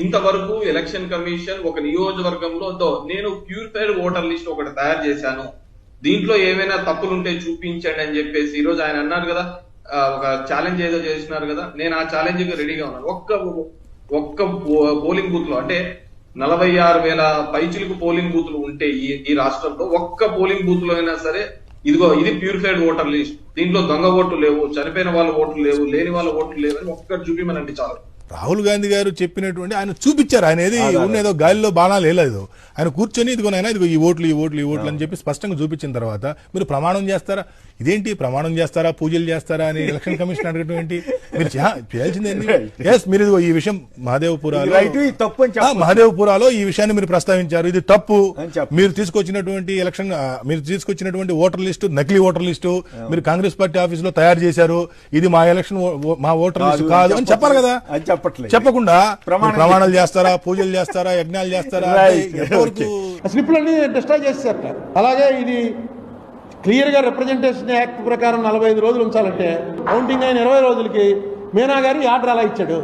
ఇంతవరకు election commission ఒక నియోజకవర్గంలో నేను ప్యూరిఫైడ్ ఓటర్ లిస్ట్ ఒకటి తయారు చేశాను. దీంట్లో ఏమైనా తప్పులుంటే చూపించండి అని చెప్పేసి ఈ రోజు ఆయన అన్నారు కదా. ఒక ఛాలెంజ్ ఏదో చేసినారు కదా. నేను ఆ ఛాలెంజ్కి రెడీగా ఉన్నాను. ఒక్క ఒక్క పోలింగ్ బూత్లో అంటే నలభై ఆరు వేల పైచిలకు పోలింగ్ బూత్లు ఉంటే ఈ ఈ రాష్ట్రంలో ఒక్క పోలింగ్ బూత్లో అయినా సరే ఇదిగో ఇది ప్యూరిఫైడ్ ఓటర్ లిస్ట్ దీంట్లో దొంగ ఓట్లు లేవు చనిపోయిన వాళ్ళ ఓట్లు లేవు లేని వాళ్ళ ఓట్లు లేవు అని ఒక్కటి చూపిమనండి చాలు. రాహుల్ గాంధీ గారు చెప్పినటువంటి ఆయన చూపించారు. ఆయన ఏది ఉన్నేదో గాలిలో బాణాలు వేయలేదు. ఆయన కూర్చొని ఇదిగోనైనా ఇదిగో ఈ ఓట్లు ఈ ఓట్లు ఈ ఓట్లు అని చెప్పి స్పష్టంగా చూపించిన తర్వాత మీరు ప్రమాణం చేస్తారా? ఇదేంటి? ప్రమాణం చేస్తారా? పూజలు చేస్తారా అని ఎలక్షన్ కమిషన్ అడగటం ఏంటి? మీరు చేయాల్సిందేంటి ఎస్ మీరు ఇదిగో ఈ విషయం మహదేవపురాలో. మహదేవపురాలో ఈ విషయాన్ని మీరు ప్రస్తావించారు. ఇది తప్పు. మీరు తీసుకొచ్చినటువంటి ఎలక్షన్ మీరు తీసుకొచ్చినటువంటి ఓటర్ లిస్టు నకిలీ ఓటర్ లిస్టు మీరు కాంగ్రెస్ పార్టీ ఆఫీస్లో తయారు చేశారు. ఇది మా ఎలక్షన్ మా ఓటర్ లిస్ట్ కాదు అని చెప్పాలి కదా. చెప్పట్లేదు. చెప్పకుండా ప్రమాణాలు చేస్తారా పూజలు చేస్తారా యజ్ఞాలు చేస్తారా. స్లిప్లన్నీ డిస్ట్రాయ్ చేశారట అలాగే ఇది క్లియర్గా రిప్రజెంటేషన్ యాక్ట్ ప్రకారం నలభై ఐదు రోజులు ఉంచాలంటే కౌంటింగ్ అయిన ఇరవై రోజులకి మీనా గారు ఆర్డర్ అలా ఇచ్చాడు?